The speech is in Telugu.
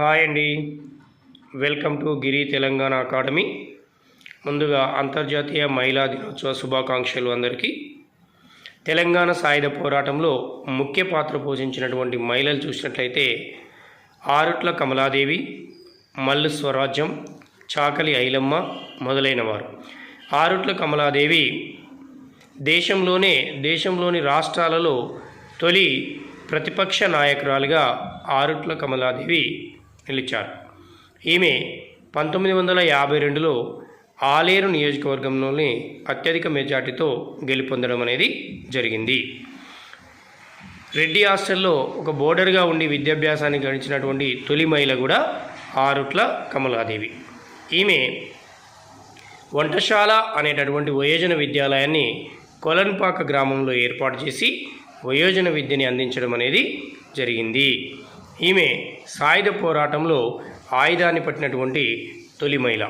హాయ్ అండి. Welcome to Giri Telangana academy. ముందుగా అంతర్జాతీయ మహిళా దినోత్సవ శుభాకాంక్షలు అందరికీ. తెలంగాణ సాయుధ పోరాటంలో ముఖ్య పాత్ర పోషించినటువంటి మహిళలు చూసినట్లయితే ఆరుట్ల కమలాదేవి మల్లు స్వరాజ్యం చాకలి ఐలమ్మ మొదలైన వారు ఆరుట్ల కమలాదేవి దేశంలోనే దేశంలోని రాష్ట్రాలలో తొలి ప్రతిపక్ష నాయకురాలుగా ఆరుట్ల కమలాదేవి నిలిచారు ఈమె పంతొమ్మిది వందల యాభై రెండులో ఆలేరు నియోజకవర్గంలోని అత్యధిక మెజార్టీతో గెలుపొందడం అనేది జరిగింది. రెడ్డి హాస్టల్లో ఒక బోర్డర్గా ఉండి విద్యాభ్యాసాన్ని గడిచినటువంటి తొలి మహిళ కూడా ఆరుట్ల కమలాదేవి. ఈమె వంటశాల అనేటటువంటి వయోజన విద్యాలయాన్ని కొలన్పాక గ్రామంలో ఏర్పాటు చేసి వయోజన విద్యని అందించడం అనేది జరిగింది. ఈమె సాయుధ పోరాటంలో ఆయుధాన్ని పట్టినటువంటి తొలి మహిళ.